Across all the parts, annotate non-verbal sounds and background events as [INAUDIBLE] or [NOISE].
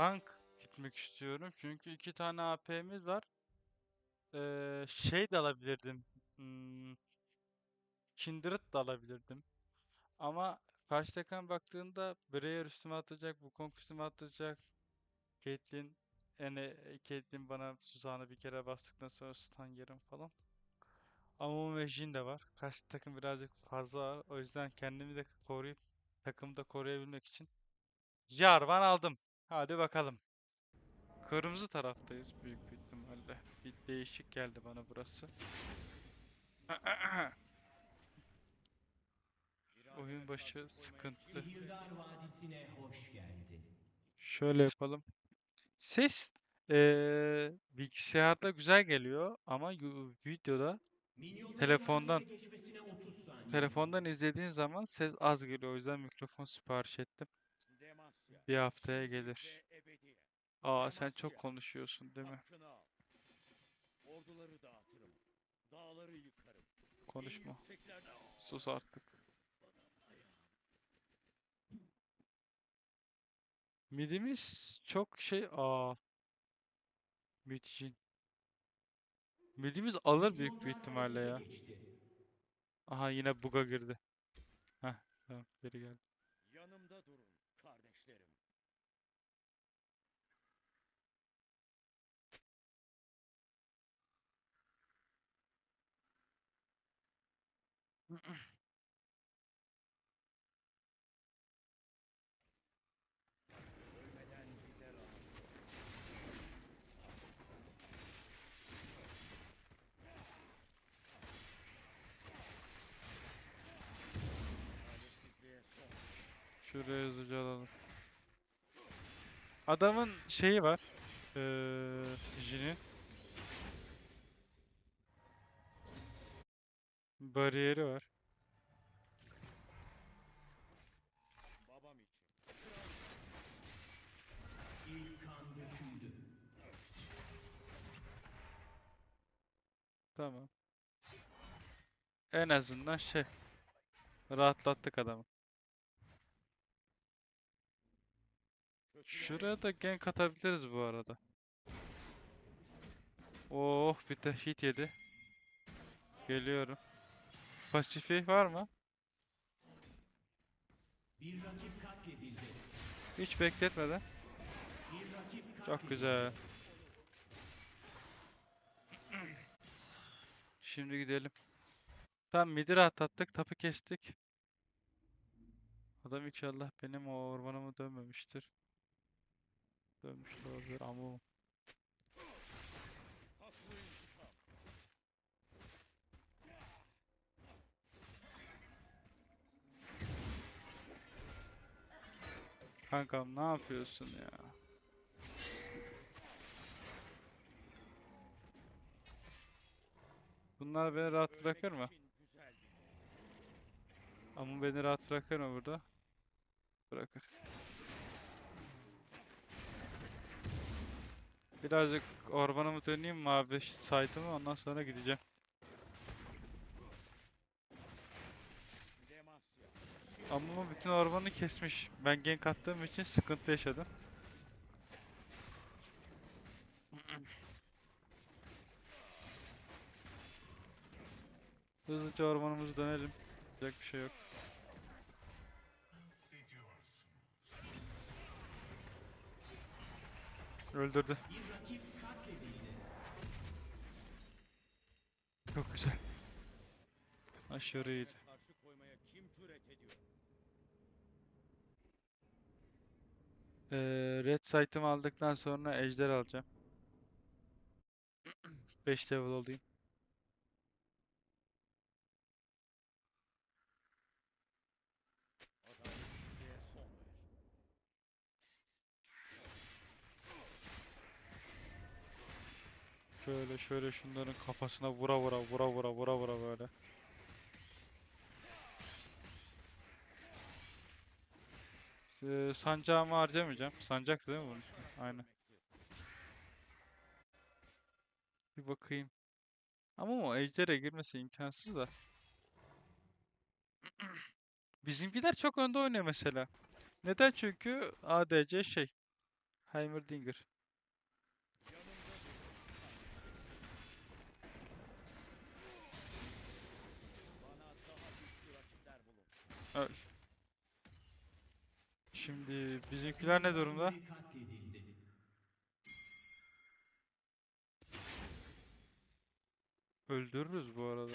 tank gitmek istiyorum. Çünkü iki tane AP'miz var. Ee, şey de alabilirdim. Hmm, Kindred de alabilirdim. Ama karşı takım baktığında Breyer üstüme atacak, Wukong üstüme atacak. Caitlyn, yani Caitlyn bana tuzağına bir kere bastıktan sonra stun yerim falan. Ama ve Jhin de var. Karşı takım birazcık fazla var. O yüzden kendimi de koruyup takımı da koruyabilmek için Jarvan aldım. Hadi bakalım. Kırmızı taraftayız büyük bir ihtimalle. Bir değişik geldi bana burası. [CLEARS THROAT] Oyun başı sıkıntı. Şöyle yapalım. Ses eee, bilgisayarda güzel geliyor ama videoda Telefondan- harekete geçmesine 30 saniye. telefondan izlediğin zaman ses az geliyor. O yüzden mikrofon sipariş ettim. Bir haftaya gelir. Aa sen çok konuşuyorsun değil mi? Hakkını al. Orduları dağıtırım. Dağları yıkarım. En Konuşma. Sus artık. Midimiz çok şey aa. Mid Jhin. Midimiz alır büyük bir ihtimalle ya. Aha yine bug'a girdi. Heh tamam geri geldi. yanımda durun kardeşlerim. Ölmeden bize rahat. Adaletsizliğe son. Şuraya hızlıca alalım. Adamın şeyi var. Eee Jhin'in. Bariyeri var. Babam için. Tamam. En azından şey. Rahatlattık adamı. Şuraya da gank atabiliriz bu arada. Oh bir de hit yedi. Geliyorum. Pasifi var mı? Hiç bekletmeden. Çok güzel. Şimdi gidelim. Tam midi rahatlattık, tapı kestik. Adam inşallah benim o ormanıma dönmemiştir. Dönmüş olabilir ama kankam ne yapıyorsun ya? Bunlar beni rahat bırakır mı? Ama beni rahat bırakır mı burada? Bırakır. Birazcık ormanımı döneyim mi abi site'ımı ondan sonra gideceğim. Ama bütün ormanı kesmiş. Ben gank attığım için sıkıntı yaşadım. Hızlıca ormanımızı dönelim. Yapacak bir şey yok. Öldürdü. Çok güzel. Aşırı iyiydi. Karşı koymaya kim cüret ediyor? Ee, red site'ımı aldıktan sonra ejder alacağım. [CLEARS THROAT] 5 level olayım. Şöyle şöyle şunların kafasına vura vura vura vura vura vura böyle. Ee, sancağımı harcamayacağım. Sancak değil mi bunun ismi? Aynen. Bir bakayım. Ama o ejdere girmesi imkansız da. [CLEARS THROAT] Bizimkiler çok önde oynuyor mesela. Neden? Çünkü ADC şey. Heimerdinger. Öl. Şimdi bizimkiler ne durumda? Öldürürüz bu arada.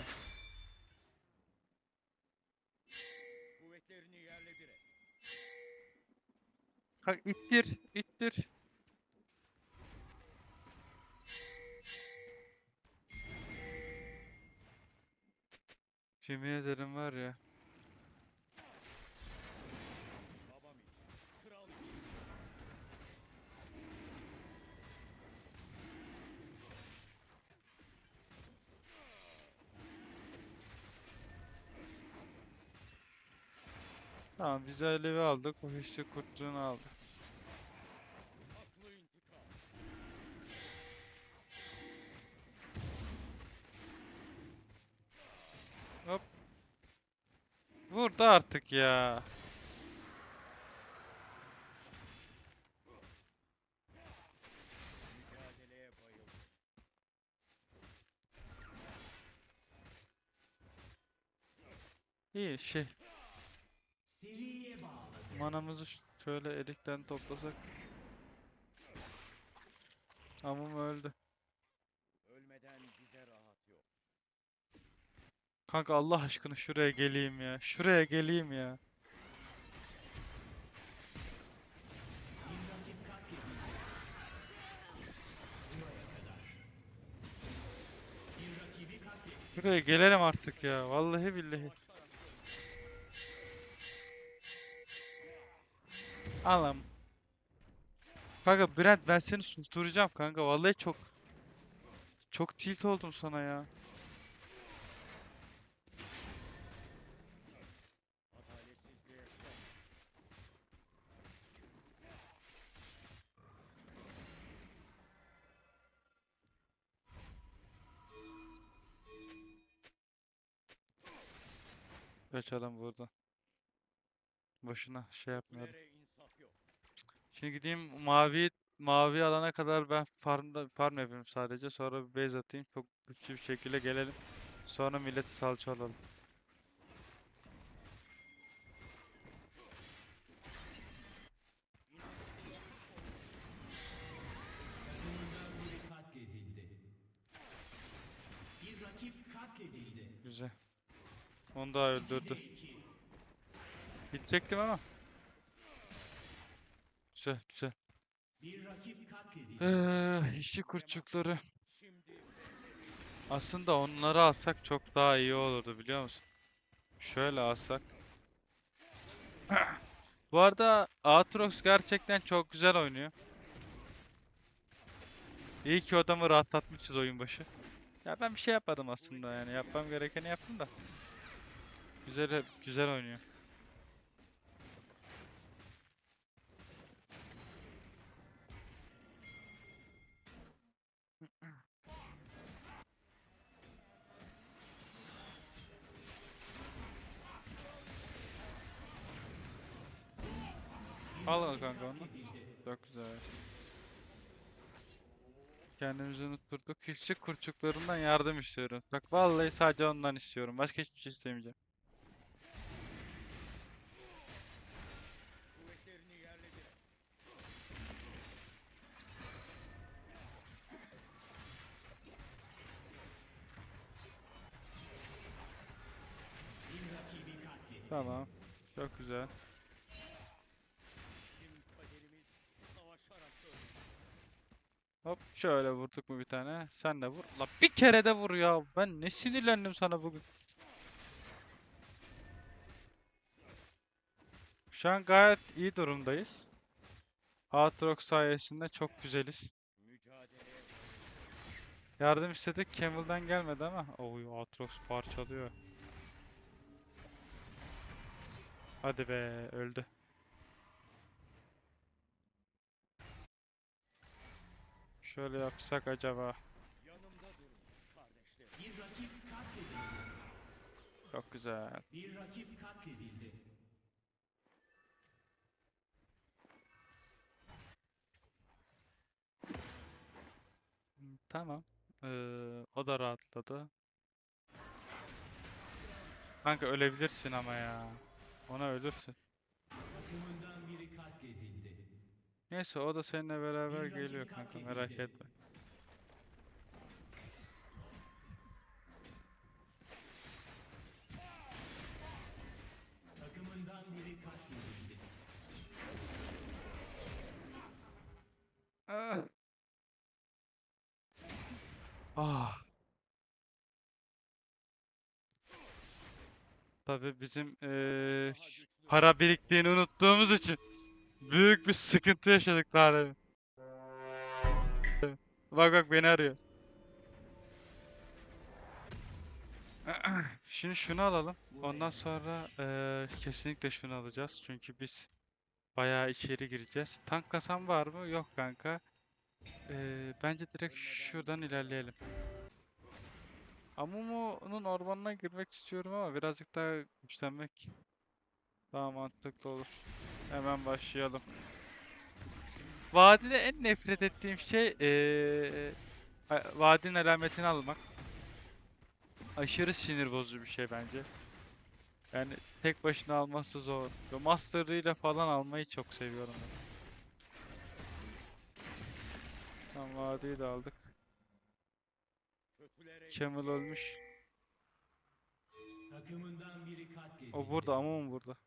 Kuvvetlerini yerle bir et. Kalk ittir, ittir. Yemin ederim var ya. Tamam biz Alev'i aldık. O işte kurtluğunu aldı. Haklı intikam. Vurdu artık ya. İyi şey. Manamızı şöyle elikten toplasak. Amım öldü. Ölmeden bize rahat yok. Kanka Allah aşkına şuraya geleyim ya. Şuraya geleyim ya. Şuraya gelelim artık ya. Vallahi billahi. Anlam. Kanka Brent ben seni susturacağım kanka. Vallahi çok çok tilt oldum sana ya. Kaçalım buradan. Boşuna şey yapmayalım. Şimdi gideyim mavi mavi alana kadar ben farmda farm yapayım sadece. Sonra bir base atayım. Çok güçlü bir şekilde gelelim. Sonra milleti salça katledildi. Güzel. Onu daha öldürdü. Gidecektim ama. Güzel güzel. İşçi kurtçukları. Şimdi Aslında onları alsak çok daha iyi olurdu biliyor musun? Şöyle alsak. [CLEARS THROAT] Bu arada Aatrox gerçekten çok güzel oynuyor. İyi ki adamı rahatlatmışız oyun başı. Ya ben bir şey yapmadım aslında yani yapmam gerekeni yaptım da. Güzel güzel oynuyor. Al al kanka onu. Çok güzel. Kendimizi unutturduk. Küçük kurçuklarından yardım istiyorum. Bak vallahi sadece ondan istiyorum. Başka hiçbir şey istemeyeceğim. Hop şöyle vurduk mu bir tane. Sen de vur. La bir kere de vur ya. Ben ne sinirlendim sana bugün. Şu an gayet iyi durumdayız. Aatrox sayesinde çok güzeliz. Yardım istedik. Camel'dan gelmedi ama. Oy Aatrox parçalıyor. Hadi be öldü. Şöyle yapsak acaba. Çok güzel. Bir rakip katledildi. Tamam. Ee, o da rahatladı. Kanka ölebilirsin ama ya. Ona ölürsün. Neyse o da seninle beraber geliyor kanka merak etme. Takımından biri katledildi. Ah. Ah. Tabii bizim eee, para biriktiğini unuttuğumuz için büyük bir sıkıntı yaşadık daha. Bak bak beni arıyor. [CLEARS THROAT] Şimdi şunu alalım. Ondan sonra eee, kesinlikle şunu alacağız. Çünkü biz bayağı içeri gireceğiz. Tank kasan var mı? Yok kanka. Eee, bence direkt şuradan ilerleyelim. Amumu'nun ormanına girmek istiyorum ama birazcık daha güçlenmek daha mantıklı olur. Hemen başlayalım. Vadide en nefret ettiğim şey eee, a- vadinin alametini almak. Aşırı sinir bozucu bir şey bence. Yani tek başına alması zor. Master'ıyla falan almayı çok seviyorum ben. Tamam vadiyi de aldık. Camel ölmüş. O burada Amumu burada.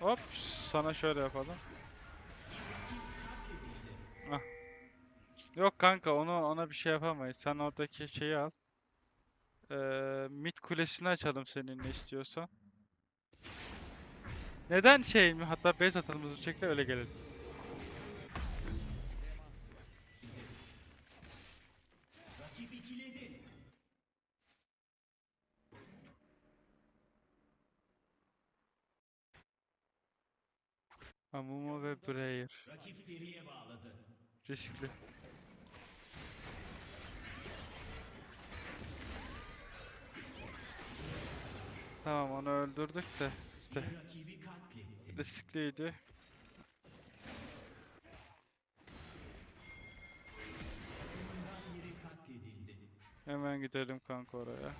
Hop sana şöyle yapalım. Ah. Yok kanka onu ona bir şey yapamayız. Sen oradaki şeyi al. Ee, mid kulesini açalım seninle istiyorsan. Neden şey mi? Hatta base atalım hızlı şekilde öyle gelelim. Amumu ve Brayer. Rakip seriye bağladı. Riskli. Tamam onu öldürdük de işte riskliydi. Hemen gidelim kanka oraya.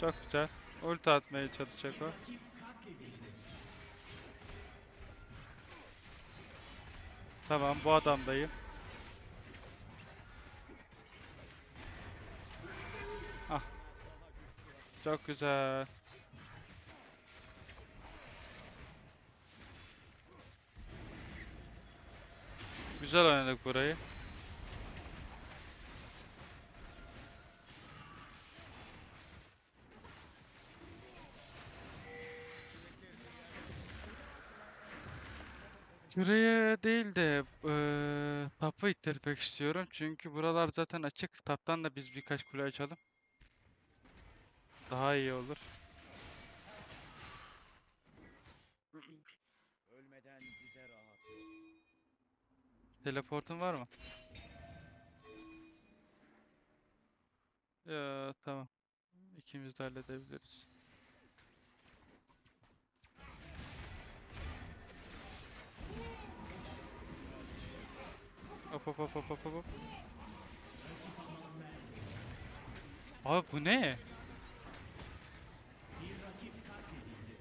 Çok güzel. Ulti atmaya çalışacak o. Tamam bu adamdayım. Ah. Çok güzel. Güzel oynadık burayı. Şuraya değil de eee tapı ittirmek istiyorum. Çünkü buralar zaten açık. Taptan da biz birkaç kule açalım. Daha iyi olur. ölmeden bize rahat. Teleportun var mı? Ya tamam. İkimiz de halledebiliriz. Hop hop hop hop hop hop. Abi bu ne?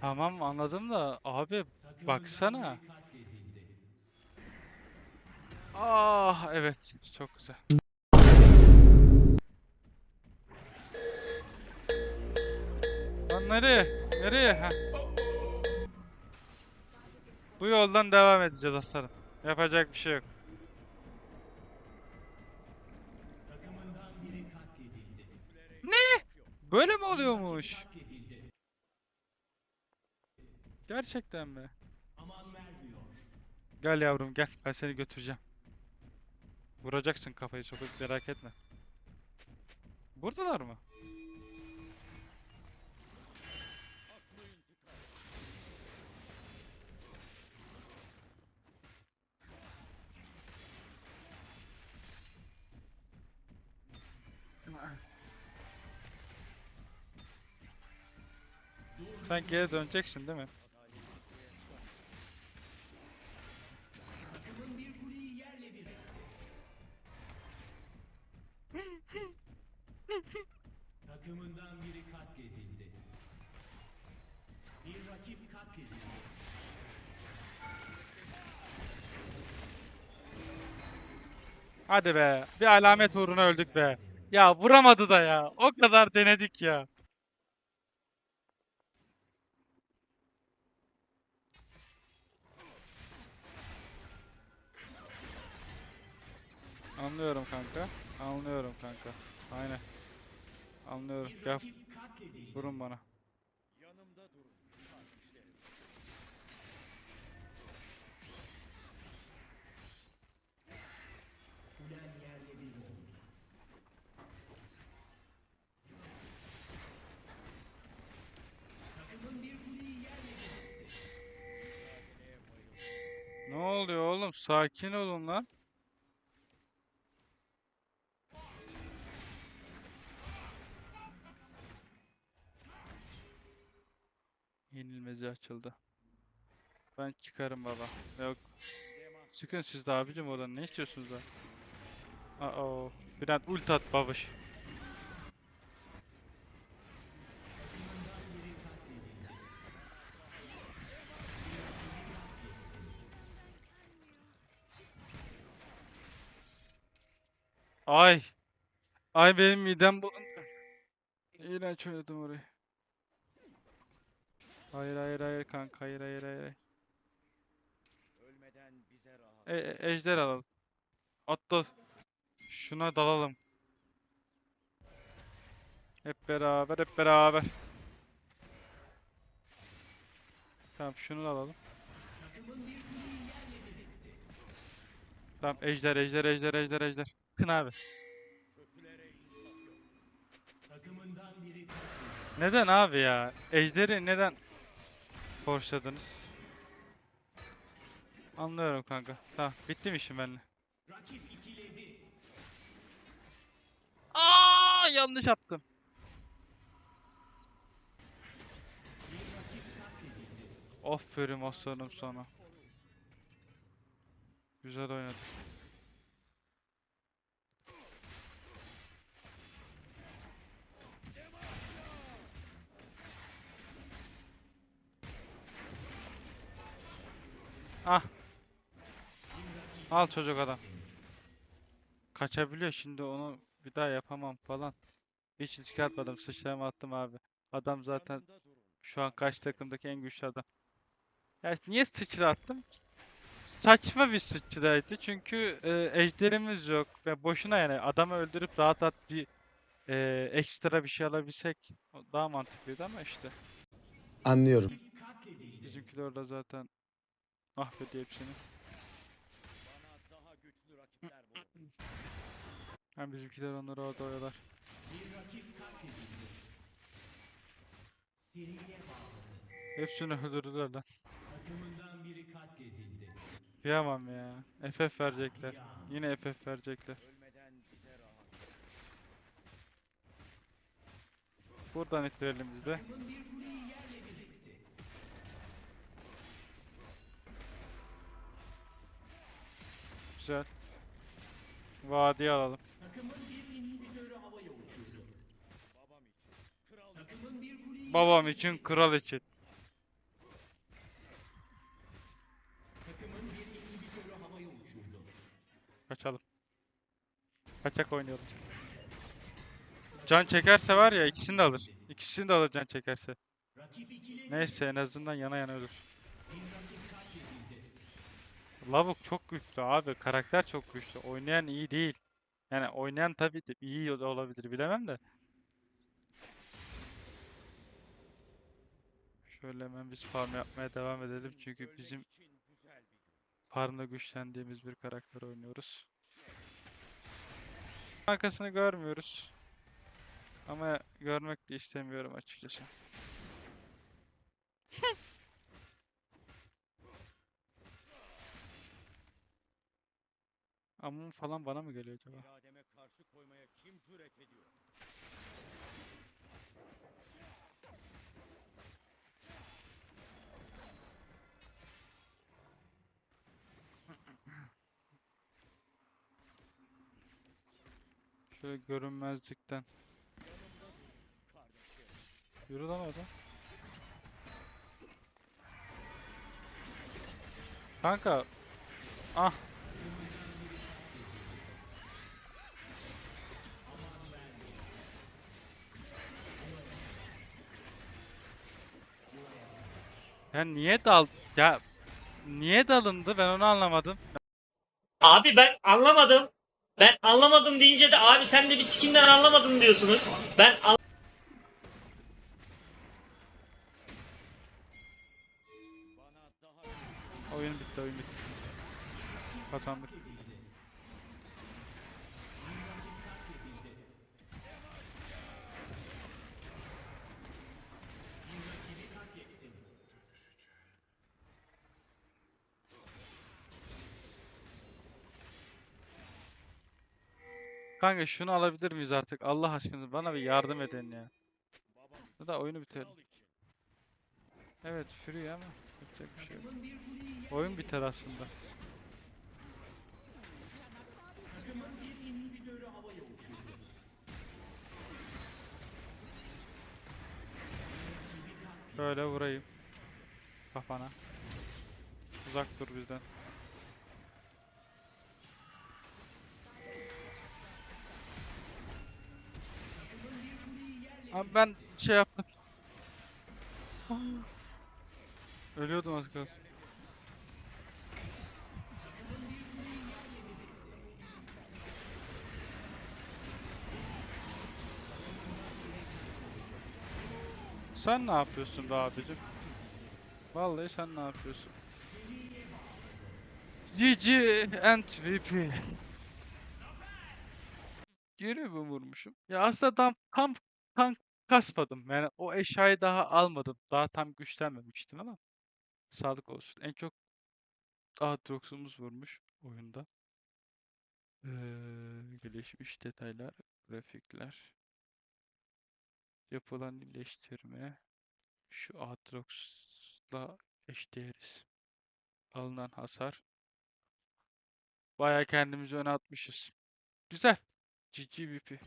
Tamam anladım da abi baksana. Ah evet çok güzel. Lan nereye? Nereye? Heh. Bu yoldan devam edeceğiz aslanım. Yapacak bir şey yok. Takımından biri katledildi. Böyle mi oluyormuş? Gerçekten mi? Gel yavrum gel. Ben seni götüreceğim. Vuracaksın kafayı çok merak etme. Buradalar mı? Sen geri döneceksin değil mi? Takımından biri katledildi. Bir rakip katledildi. Hadi be. Bir alamet uğruna öldük be. Ya vuramadı da ya. O kadar denedik ya. Anlıyorum kanka. Anlıyorum kanka. Aynen. Anlıyorum. Gel vurun bana. Yanımda durun. Ne oluyor oğlum? Sakin olun lan. Yenilmezi açıldı. Ben çıkarım baba. Yok. Çıkın siz de abicim oradan. Ne istiyorsunuz da? Aa, Bülent ult at babuş. Ay. Ay benim midem bu. İğrenç oynadım orayı. Hayır hayır hayır kanka hayır hayır hayır. ölmeden bize rahat. E, e- ejder alalım. Atla. Şuna dalalım. Hep beraber, hep beraber. Tamam, şunu da alalım. Tamam, ejder, ejder, ejder, ejder, ejder. Kın abi. Kötülere insaf yok. Takımından biri katledildi. Neden abi ya? Ejderi neden forçladınız? Anlıyorum kanka. Tamam, bitti mi işim benimle? Aa, yanlış yaptım. Aferin aslanım sana. Güzel oynadın. Ah. Al çocuk adam. Kaçabiliyor şimdi onu bir daha yapamam falan. Hiç risk atmadım sıçrama attım abi. Adam zaten şu an karşı takımdaki en güçlü adam. Ya niye sıçra attım? Saçma bir sıçraydı çünkü e, ejderimiz yok ve boşuna yani adamı öldürüp rahat at bir e, ekstra bir şey alabilsek daha mantıklıydı ama işte Anlıyorum. Rakip katledildi. bizimkiler zaten mahvediyor hepsini. Bana daha güçlü rakipler bulun. Hem bizimkiler onları orada oyalar. Bir rakip katledildi. Bağladı. Hepsini öldürdüler lan. Takımından biri katledildi. Kıyamam ya. FF verecekler. Yine FF verecekler. Buradan ittirelim biz de. Takımın bir Güzel. Vadiye alalım. Takımın bir inhibitörü havaya uçurdu. Babam için. Kral Takımın bir kuleyi Babam yerle için, bir etti. kral için. Takımın bir inhibitörü havaya uçurdu. Kaçalım. Kaçak oynayalım. Can çekerse var ya ikisini de alır. İkisini de alır can çekerse. Neyse en azından yana yana ölür. Lavuk çok güçlü abi. Karakter çok güçlü. Oynayan iyi değil. Yani oynayan tabii de iyi olabilir bilemem de. Şöyle hemen biz farm yapmaya devam edelim. Çünkü bizim farmla güçlendiğimiz bir karakter oynuyoruz. Arkasını görmüyoruz. Ama görmek de istemiyorum açıkçası. [LAUGHS] Amım falan bana mı geliyor acaba? İrademe karşı koymaya kim cüret ediyor? Şöyle görünmezlikten. Yürü lan orada. Kanka. Ah Ya niye dal ya niye dalındı ben onu anlamadım. Abi ben anlamadım. Ben anlamadım deyince de abi sen de bir sikinden anlamadım diyorsunuz. Ben an- Oyun bitti oyun bitti. Kazandık. Kanka şunu alabilir miyiz artık? Allah aşkına bana bir yardım edin ya. Ya da oyunu bitirelim. Evet free ama yapacak bir şey yok. Oyun biter aslında. Şöyle vurayım. Kafana. Uzak dur bizden. Abi ben şey yaptım. Ölüyordum az kalsın. Sen ne yapıyorsun be abicim? Vallahi sen ne yapıyorsun? GG and VP. Geri mi vurmuşum? Ya aslında tam tam tam kasmadım. Yani o eşyayı daha almadım. Daha tam güçlenmemiştim ama sağlık olsun. En çok Aatrox'umuz vurmuş oyunda. Ee, gelişmiş detaylar, grafikler, yapılan iyileştirme, şu Aatrox'la eşdeğeriz. Alınan hasar. Bayağı kendimizi öne atmışız. Güzel. GG VP.